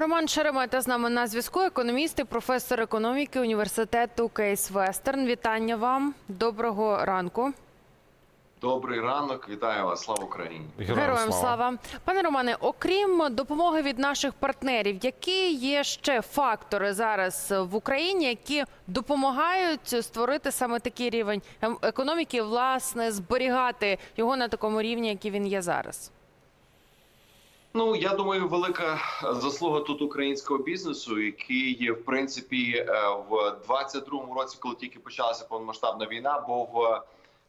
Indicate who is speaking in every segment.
Speaker 1: Роман Шеремета з нами на зв'язку. Економіст і професор економіки університету Кейс Вестерн. Вітання вам. Доброго ранку.
Speaker 2: Добрий ранок, вітаю вас, слава Україні.
Speaker 1: Героям слава. Пане Романе, окрім допомоги від наших партнерів, які є ще фактори зараз в Україні, які допомагають створити саме такий рівень ем- економіки, власне, зберігати його на такому рівні, який він є зараз?
Speaker 2: Ну я думаю, велика заслуга тут українського бізнесу, який в принципі е, в 22-му році, коли тільки почалася повномасштабна війна, був е,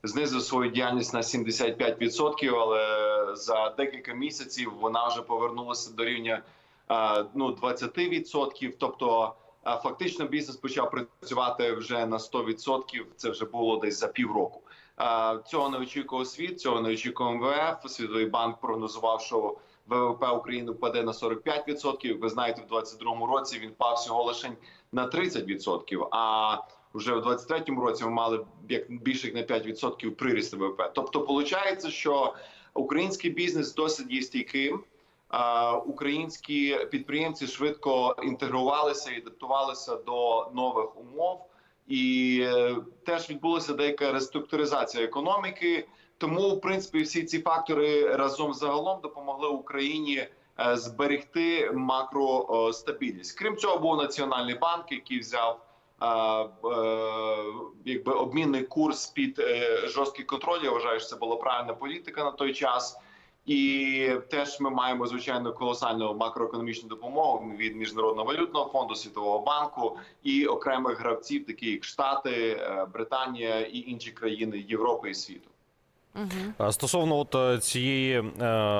Speaker 2: знизив свою діяльність на 75%, але за декілька місяців вона вже повернулася до рівня е, ну 20%. Тобто е, фактично бізнес почав працювати вже на 100%, Це вже було десь за півроку. Е, Цього не очікував світ, цього не очікував МВФ. Світовий банк прогнозував, що ВВП України впаде на 45%. Ви знаєте, в 22-му році він впав всього лише на 30%. А вже в 23-му році ми мали як більше на 5% приріст ВВП. Тобто, виходить, що український бізнес досить є стійким. Українські підприємці швидко інтегрувалися і адаптувалися до нових умов, і е, теж відбулася деяка реструктуризація економіки. Тому, в принципі, всі ці фактори разом загалом допомогли Україні е, зберегти макростабільність. Крім цього, був національний банк, який взяв е, е, якби обмінний курс під жорсткий контроль. Я вважаю, що це була правильна політика на той час. І теж ми маємо звичайно колосальну макроекономічну допомогу від міжнародного валютного фонду, світового банку і окремих гравців, такі як Штати, Британія і інші країни Європи і світу.
Speaker 1: Угу.
Speaker 3: Стосовно от е, цієї е,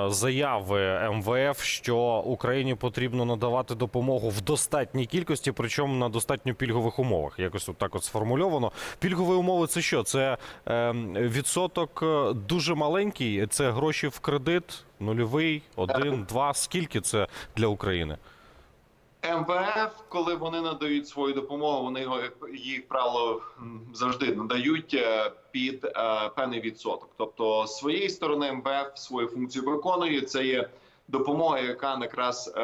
Speaker 3: заяви МВФ, що Україні потрібно надавати допомогу в достатній кількості, причому на достатньо пільгових умовах. Якось от так от сформульовано. Пільгові умови це що? Це е, відсоток дуже маленький. Це гроші в кредит, нульовий, один, два. Скільки це для України?
Speaker 2: МВФ, коли вони надають свою допомогу, вони його їх правило завжди надають е, під е, певний відсоток. Тобто з своєї сторони МВФ свою функцію виконує. Це є допомога, яка якраз е,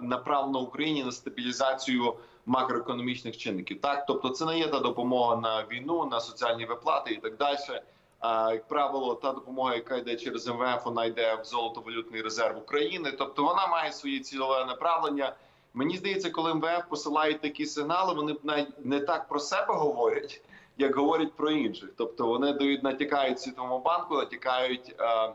Speaker 2: направлена Україні на стабілізацію макроекономічних чинників. Так, тобто, це не є та допомога на війну, на соціальні виплати і так далі. А, як правило, та допомога, яка йде через МВФ, вона йде в золотовалютний резерв України. Тобто вона має свої цільове направлення. Мені здається, коли МВФ посилають такі сигнали, вони навіть не так про себе говорять, як говорять про інших. Тобто вони дають натякають світовому банку, натякають е,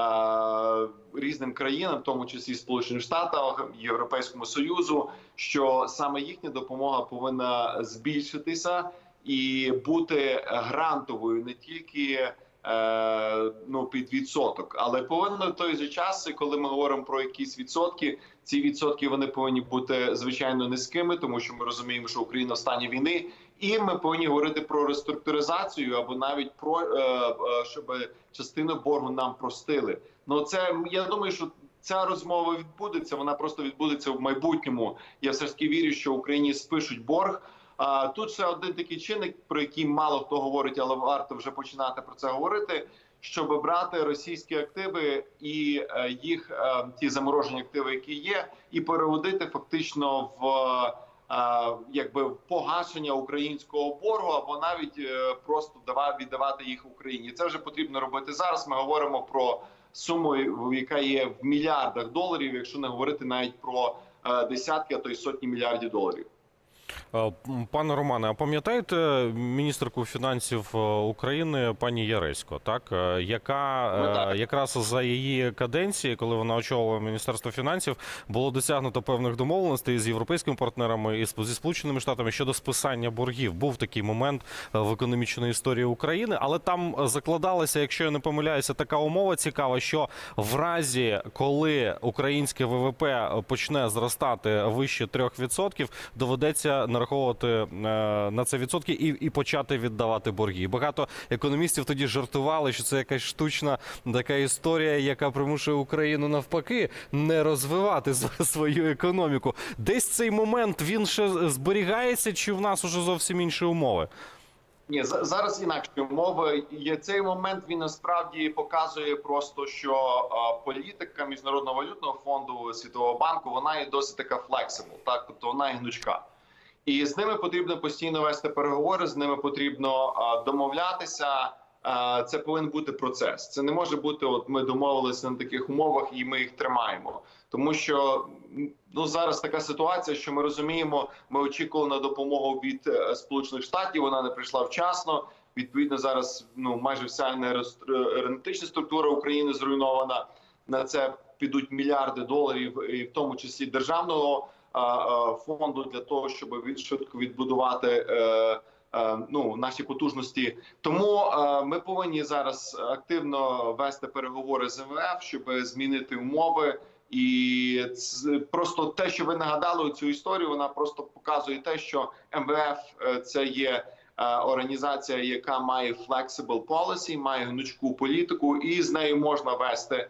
Speaker 2: е, різним країнам, в тому числі Сполученим Штатам, Європейському Союзу, що саме їхня допомога повинна збільшитися і бути грантовою не тільки. е, Ну, під відсоток, але повинно в той же час, коли ми говоримо про якісь відсотки, ці відсотки вони повинні бути звичайно низькими, тому що ми розуміємо, що Україна в стані війни, і ми повинні говорити про реструктуризацію або навіть про е, е, щоб частину боргу нам простили. Ну це я думаю, що ця розмова відбудеться. Вона просто відбудеться в майбутньому. Я все ж таки вірю, що Україні спишуть борг. А тут ще один такий чинник, про який мало хто говорить, але варто вже починати про це говорити. Щоб брати російські активи і е, їх е, ті заморожені активи, які є, і переводити фактично в е, якби в погашення українського боргу, або навіть просто давати віддавати їх Україні. Це вже потрібно робити зараз. Ми говоримо про суму, яка є в мільярдах доларів, якщо не говорити навіть про десятки, а то й сотні мільярдів доларів.
Speaker 3: Е, Пане Романе, а пам'ятаєте міністерку фінансів е, України пані Яресько, так е, яка
Speaker 2: Ну, так.
Speaker 3: якраз за її каденції, коли вона очолила міністерство фінансів, було досягнуто певних домовленостей з європейськими партнерами і зі сполученими штатами щодо списання боргів. Був такий момент в економічної історії України, але там закладалася, якщо я не помиляюся, така умова цікава, що в разі, коли українське ВВП почне зростати вище 3%, доведеться нараховувати е, на це відсотки і, і почати віддавати борги. Багато економістів тоді жартували, що це якась штучна така історія, яка примушує Україну навпаки не розвивати свою економіку. Десь цей момент він ще зберігається, чи в нас уже зовсім інші умови?
Speaker 2: Ні, за- зараз інакші умови. Є цей момент. Він насправді показує просто, що політика міжнародного валютного фонду Світового банку вона є досить така флексибл, так тобто вона є гнучка. І з ними потрібно постійно вести переговори. З ними потрібно домовлятися. Це повинен бути процес. Це не може бути. От ми домовилися на таких умовах, і ми їх тримаємо. Тому що ну зараз така ситуація, що ми розуміємо, ми очікували на допомогу від е, Сполучених Штатів. Вона не прийшла вчасно. Відповідно, зараз ну майже вся енергостр- енергетична структура України зруйнована. На це підуть мільярди доларів, і в тому числі державного фонду для того, щоб від швидко відбудувати. Е, е, Ну, наші потужності, тому е, ми повинні зараз активно вести переговори з МВФ, щоб змінити умови. І просто те, що ви нагадали цю історію, вона просто показує те, що МВФ це є організація, яка має flexible policy, має гнучку політику, і з нею можна вести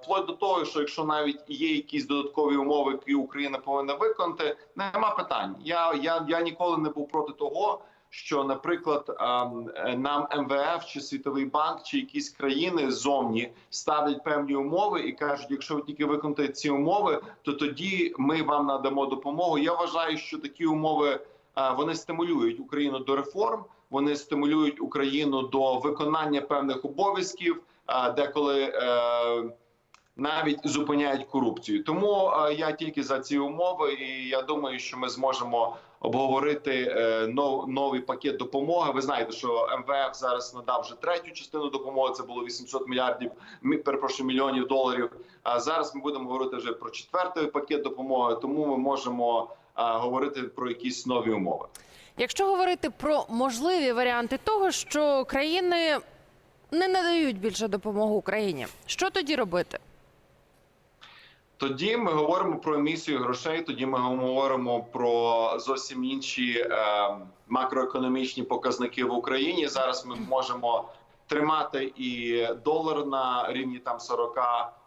Speaker 2: вплоть до того, що якщо навіть є якісь додаткові умови, які Україна повинна виконати, нема питань. Я, я, я ніколи не був проти того. Що, наприклад, ем, е, нам МВФ чи Світовий банк чи якісь країни ззовні ставлять певні умови і кажуть, якщо ви тільки виконаєте ці умови, то тоді ми вам надамо допомогу. Я вважаю, що такі умови е, вони стимулюють Україну до реформ, вони стимулюють Україну до виконання певних обов'язків, е, деколи е, навіть зупиняють корупцію. Тому е, я тільки за ці умови, і я думаю, що ми зможемо обговорити е, новий пакет допомоги. Ви знаєте, що МВФ зараз надав вже третю частину допомоги. Це було 800 мільярдів перепрошую, мільйонів доларів. А зараз ми будемо говорити вже про четвертий пакет допомоги. Тому ми можемо говорити про якісь нові умови.
Speaker 1: Якщо говорити про можливі варіанти того, що країни не надають більше допомогу Україні, що тоді робити?
Speaker 2: Тоді ми говоримо про емісію грошей. Тоді ми говоримо про зовсім інші е, макроекономічні показники в Україні. Зараз ми можемо тримати і долар на рівні там 40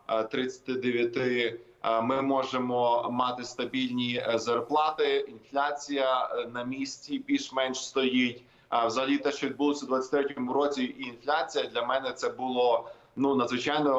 Speaker 2: е, 39. Е, Ми можемо мати стабільні е, зарплати. Інфляція е, на місці більш-менш стоїть. А взагалі, те, що відбулося у 23-му році, і інфляція для мене це було ну надзвичайно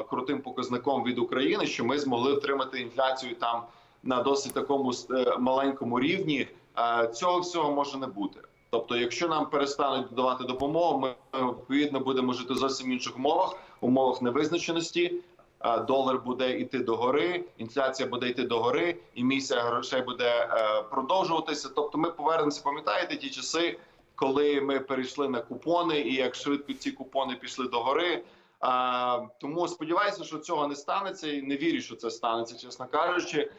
Speaker 2: е, крутим показником від України, що ми змогли втримати інфляцію там на досить такому е, маленькому рівні. Е, цього всього може не бути. Тобто, якщо нам перестануть додавати допомогу, ми відповідно будемо жити зовсім інших умовах, умовах невизначеності. Е, Долар буде йти догори, інфляція буде йти догори, емісія грошей буде е, продовжуватися. Тобто, ми повернемося. Пам'ятаєте ті часи, коли ми перейшли на купони, і як швидко ці купони пішли догори. А, тому сподіваюся, що цього не станеться, і не вірю, що це станеться, чесно кажучи.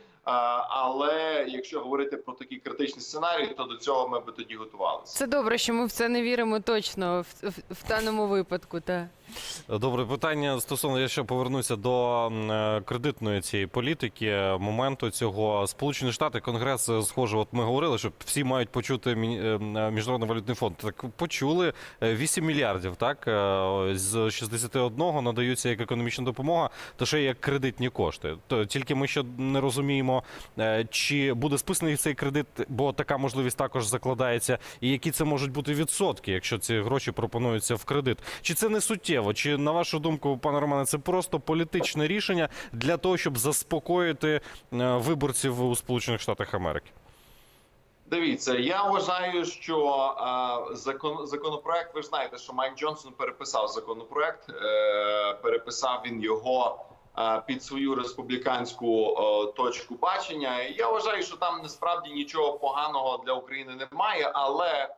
Speaker 2: Але якщо говорити про такі критичні сценарії, то до цього ми би тоді готувалися.
Speaker 1: Це добре, що ми в це не віримо точно в, в, в даному випадку. Та.
Speaker 3: Добре питання стосовно я ще повернуся до е, кредитної цієї політики, е, моменту цього Сполучені Штати, Конгрес, е, схоже, от ми говорили, що всі мають почути міжнародний валютний фонд. Так почули е, 8 мільярдів. Так з 61 надаються як економічна допомога, то ще як кредитні кошти. То тільки ми ще не розуміємо, чи буде списаний цей кредит, бо така можливість також закладається, і які це можуть бути відсотки, якщо ці гроші пропонуються в кредит. Чи це не суттєво? Чи на вашу думку, пане Романе, це просто політичне рішення для того, щоб заспокоїти е, виборців у Сполучених Штатах Америки?
Speaker 2: Дивіться, я вважаю, що а, закон законопроект. Ви ж знаєте, що Майк Джонсон переписав законопроект. Е, переписав він його а, під свою республіканську о, точку бачення. Я вважаю, що там насправді нічого поганого для України немає, але.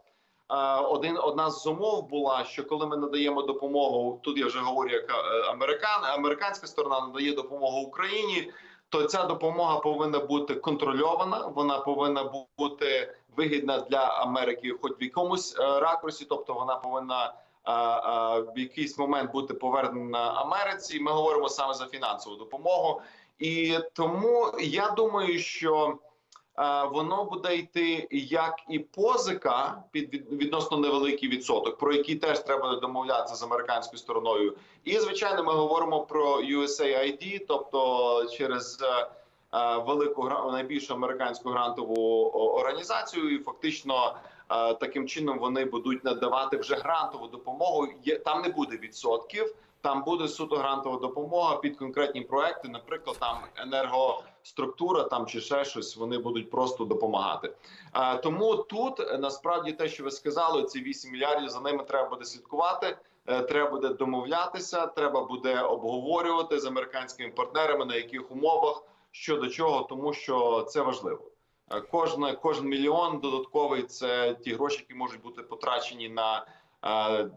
Speaker 2: Один одна з умов була, що коли ми надаємо допомогу, тут я вже говорю, як е, американ, американська сторона надає допомогу Україні, то ця допомога повинна бути контрольована, вона повинна бути вигідна для Америки, хоч в якомусь е, ракурсі, тобто вона повинна е, в якийсь момент бути повернена Америці. Ми говоримо саме за фінансову допомогу, і тому я думаю, що воно буде йти як і позика під від- відносно невеликий відсоток, про який теж треба домовлятися з американською стороною. І звичайно, ми говоримо про USAID, тобто через е, е, велику найбільшу американську грантову організацію, і фактично Е, Таким чином вони будуть надавати вже грантову допомогу. Там не буде відсотків. Там буде суто грантова допомога під конкретні проекти, наприклад, там енергоструктура, там чи ще щось. Вони будуть просто допомагати. Е, Тому тут е, насправді те, що ви сказали, ці 8 мільярдів за ними треба буде слідкувати. е, Треба буде домовлятися, треба буде обговорювати з американськими партнерами на яких умовах, що до чого, тому що це важливо. Е, кожен мільйон додатковий це ті гроші, які можуть бути потрачені на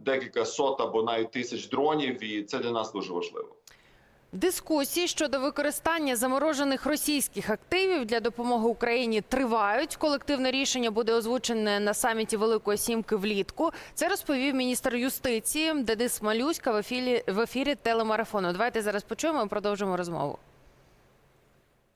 Speaker 2: декілька сот або навіть тисяч дронів, і це для нас дуже важливо.
Speaker 1: Дискусії щодо використання заморожених російських активів для допомоги Україні тривають. Колективне рішення буде озвучене на саміті Великої Сімки влітку. Це розповів міністр юстиції Денис Малюська в ефірі, в ефірі телемарафону. Давайте зараз почуємо і продовжимо розмову.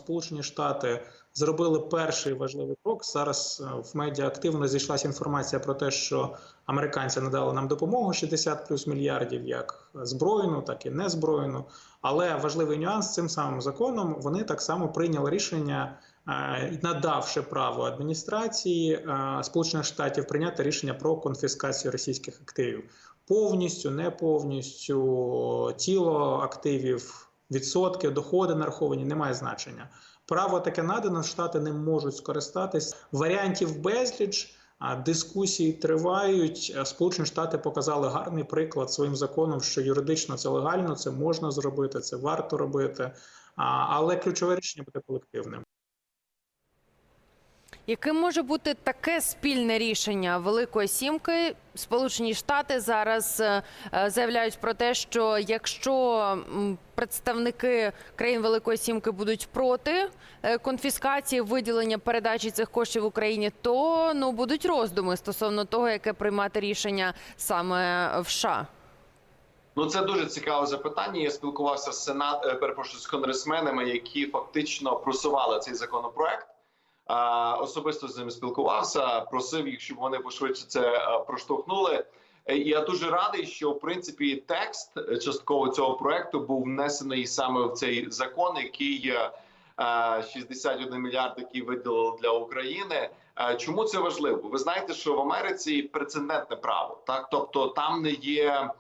Speaker 4: Сполучені Штати зробили перший важливий крок. Зараз е, в медіа активно зійшлася інформація про те, що американці надали нам допомогу 60 плюс мільярдів, як збройну, так і незбройну. Але важливий нюанс цим самим законом вони так само прийняли рішення, е, надавши право адміністрації е, Сполучених Штатів прийняти рішення про конфіскацію російських активів повністю, не повністю тіло активів. Відсотки, доходи нараховані, немає значення. Право таке надано, штати не можуть скористатись. Варіантів безліч, дискусії тривають. Сполучені Штати показали гарний приклад своїм законом, що юридично це легально, це можна зробити, це варто робити. Але ключове рішення буде колективним.
Speaker 1: Яким може бути таке спільне рішення Великої Сімки? Сполучені Штати зараз е, е, заявляють про те, що якщо представники країн Великої Сімки будуть проти е, конфіскації, виділення передачі цих коштів Україні, то ну будуть роздуми стосовно того, яке приймати рішення саме в США.
Speaker 2: Ну це дуже цікаве запитання. Я спілкувався з сенат, перепрошую з конгресменами, які фактично просували цей законопроект. Особисто з ними спілкувався, просив їх, щоб вони пошвидше це е, проштовхнули. Е, я дуже радий, що в принципі текст е, частково цього проекту був внесений саме в цей закон, який е, е, 61 мільярд, який виділили для України. Чому це важливо? Ви знаєте, що в Америці прецедентне право, так тобто там не є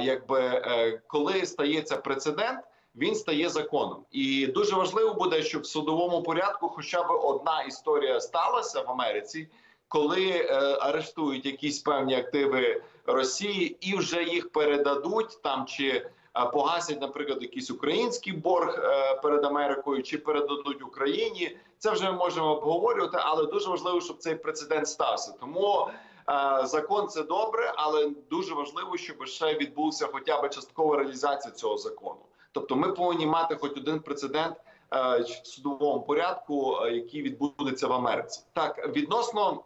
Speaker 2: якби коли стається прецедент, він стає законом, і дуже важливо буде, щоб в судовому порядку хоча б одна історія сталася в Америці, коли е, арештують якісь певні активи Росії і вже їх передадуть там чи е, погасять, наприклад, якийсь український борг е, перед Америкою, чи передадуть Україні. Це вже ми можемо обговорювати, але дуже важливо, щоб цей прецедент стався. Тому е, закон це добре, але дуже важливо, щоб ще відбувся хоча б часткова реалізація цього закону. Тобто, ми повинні мати хоч один прецедент е, в судовому порядку, е, який відбудеться в Америці. Так відносно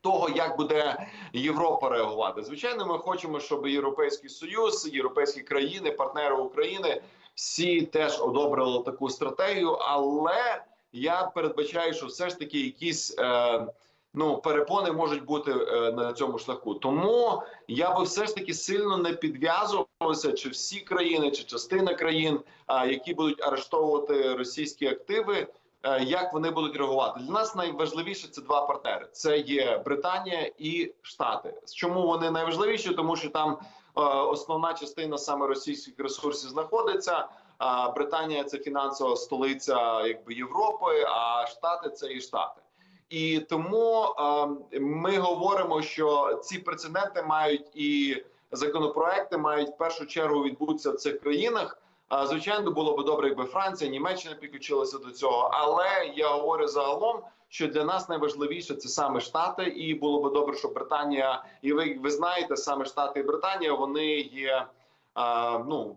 Speaker 2: того, як буде Європа реагувати, звичайно, ми хочемо, щоб Європейський Союз, європейські країни, партнери України всі теж одобрили таку стратегію, але я передбачаю, що все ж таки якісь. Е, Ну, перепони можуть бути е, на цьому шляху. Тому я би все ж таки сильно не підв'язувався, чи всі країни, чи частина країн, які будуть арештовувати російські активи, е, як вони будуть реагувати. Для нас найважливіше це два партнери: це є Британія і Штати. Чому вони найважливіші? Тому що там е, основна частина саме російських ресурсів знаходиться. А Британія це фінансова столиця якби Європи, а Штати це і Штати. І тому е, ми говоримо, що ці прецеденти мають і законопроекти мають в першу чергу відбутися в цих країнах. А звичайно, було би добре, якби Франція, Німеччина підключилися до цього. Але я говорю загалом, що для нас найважливіше це саме Штати, і було би добре, щоб Британія, і ви, ви знаєте, саме Штати і Британія вони є. А, ну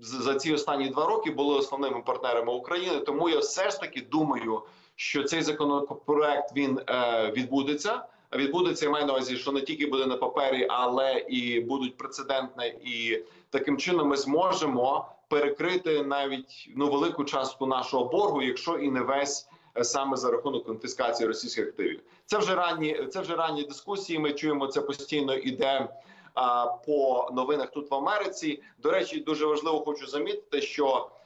Speaker 2: за ці останні два роки були основними партнерами України. Тому я все ж таки думаю, що цей законопроект він е, відбудеться. Відбудеться я маю на увазі, що не тільки буде на папері, але і будуть прецедентне, і таким чином ми зможемо перекрити навіть ну велику частку нашого боргу, якщо і не весь е, саме за рахунок конфіскації російських активів. Це вже ранні, це вже ранні дискусії. Ми чуємо це постійно іде а, по новинах тут в Америці. До речі, дуже важливо хочу замітити, що е,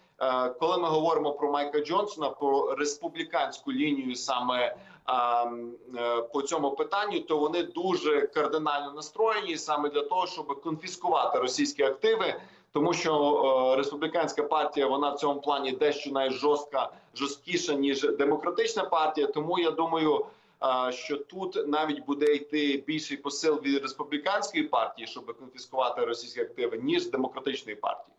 Speaker 2: коли ми говоримо про Майка Джонсона, про республіканську лінію саме а, м, е, по цьому питанню, то вони дуже кардинально настроєні саме для того, щоб конфіскувати російські активи. Тому що е, республіканська партія вона в цьому плані дещо найжорстка жорсткіша ніж демократична партія. Тому я думаю, е, що тут навіть буде йти більший посил від республіканської партії, щоб конфіскувати російські активи, ніж демократичної партії.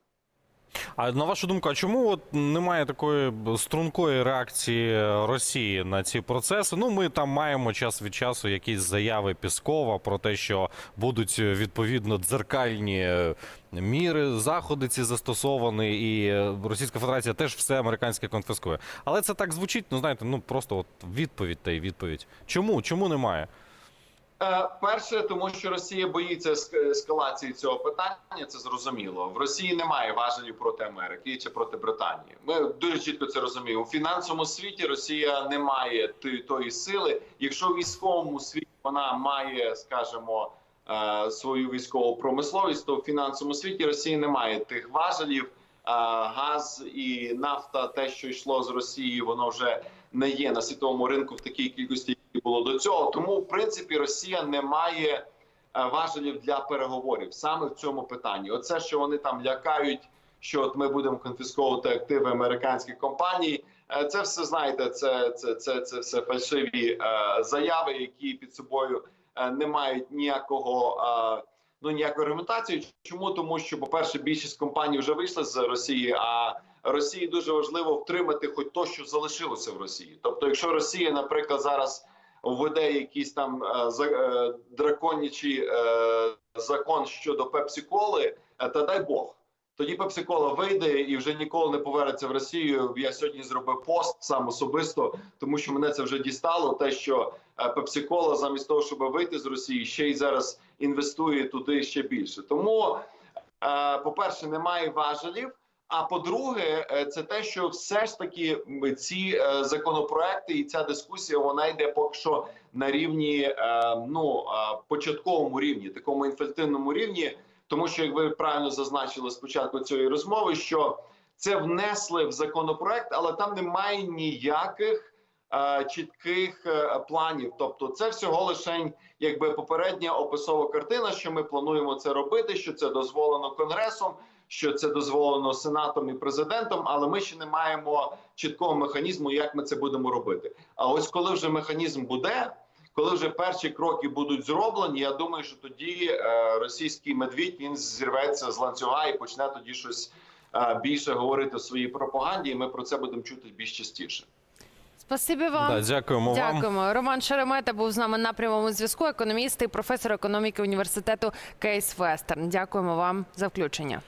Speaker 3: А на вашу думку, а чому от немає такої стрункої реакції Росії на ці процеси? Ну, ми там маємо час від часу якісь заяви Піскова про те, що будуть е, відповідно дзеркальні е, міри, заходи ці застосовані, і е, Російська Федерація теж все американське конфіскує. Але це так звучить, ну знаєте, ну просто от відповідь та й відповідь. Чому? Чому немає?
Speaker 2: Е, Перше, тому що Росія боїться еск- ескалації цього питання. Це зрозуміло. В Росії немає важелів проти Америки чи проти Британії. Ми дуже чітко це розуміємо. У фінансовому світі Росія не має тої, сили. Якщо в військовому світі вона має, скажімо, е, свою військову промисловість, то в фінансовому світі Росії немає тих важелів. Е, Газ і нафта, те, що йшло з Росії, воно вже не є на світовому ринку в такій кількості, було до цього. Тому, в принципі, Росія не має е, важелів для переговорів саме в цьому питанні. Оце, що вони там лякають, що от ми будемо конфісковувати активи американських компаній. е, Це все знаєте, це, це, це, це все фальшиві е, заяви, які під собою е, не мають ніякого. Е, Ну, ніякої аргументації. Чому тому, що, по-перше, більшість компаній вже вийшли з Росії, а Росії дуже важливо втримати хоч то, що залишилося в Росії. Тобто, якщо Росія, наприклад, зараз введе якийсь там е, е, е, закон щодо пепсі-коли, та дай Бог. Тоді пепсі-кола вийде і вже ніколи не повернеться в Росію. Я сьогодні зробив пост сам особисто, тому що мене це вже дістало. Те, що пепсі-кола замість того, щоб вийти з Росії, ще й зараз інвестує туди ще більше. Тому, е, по-перше, немає важелів. А по-друге, е, це те, що все ж таки ці е, законопроекти і ця дискусія вона йде поки що на рівні е, ну початковому рівні, такому інфантильному рівні. Тому що, як ви правильно зазначили спочатку цієї розмови, що це внесли в законопроект, але там немає ніяких чітких планів. Тобто, це всього лише якби попередня описова картина, що ми плануємо це робити, що це дозволено конгресом, що це дозволено сенатом і президентом, але ми ще не маємо чіткого механізму, як ми це будемо робити. А ось коли вже механізм буде. Коли вже перші кроки будуть зроблені, я думаю, що тоді е, російський медвідь він зірветься з ланцюга і почне тоді щось е, більше говорити в своїй пропаганді. І ми про це будемо чути більш частіше.
Speaker 1: Спасибі вам.
Speaker 3: Да, дякуємо вам.
Speaker 1: Роман Шеремета був з нами на прямому зв'язку. Економіст і професор економіки університету Кейс Вестерн. Дякуємо вам за включення.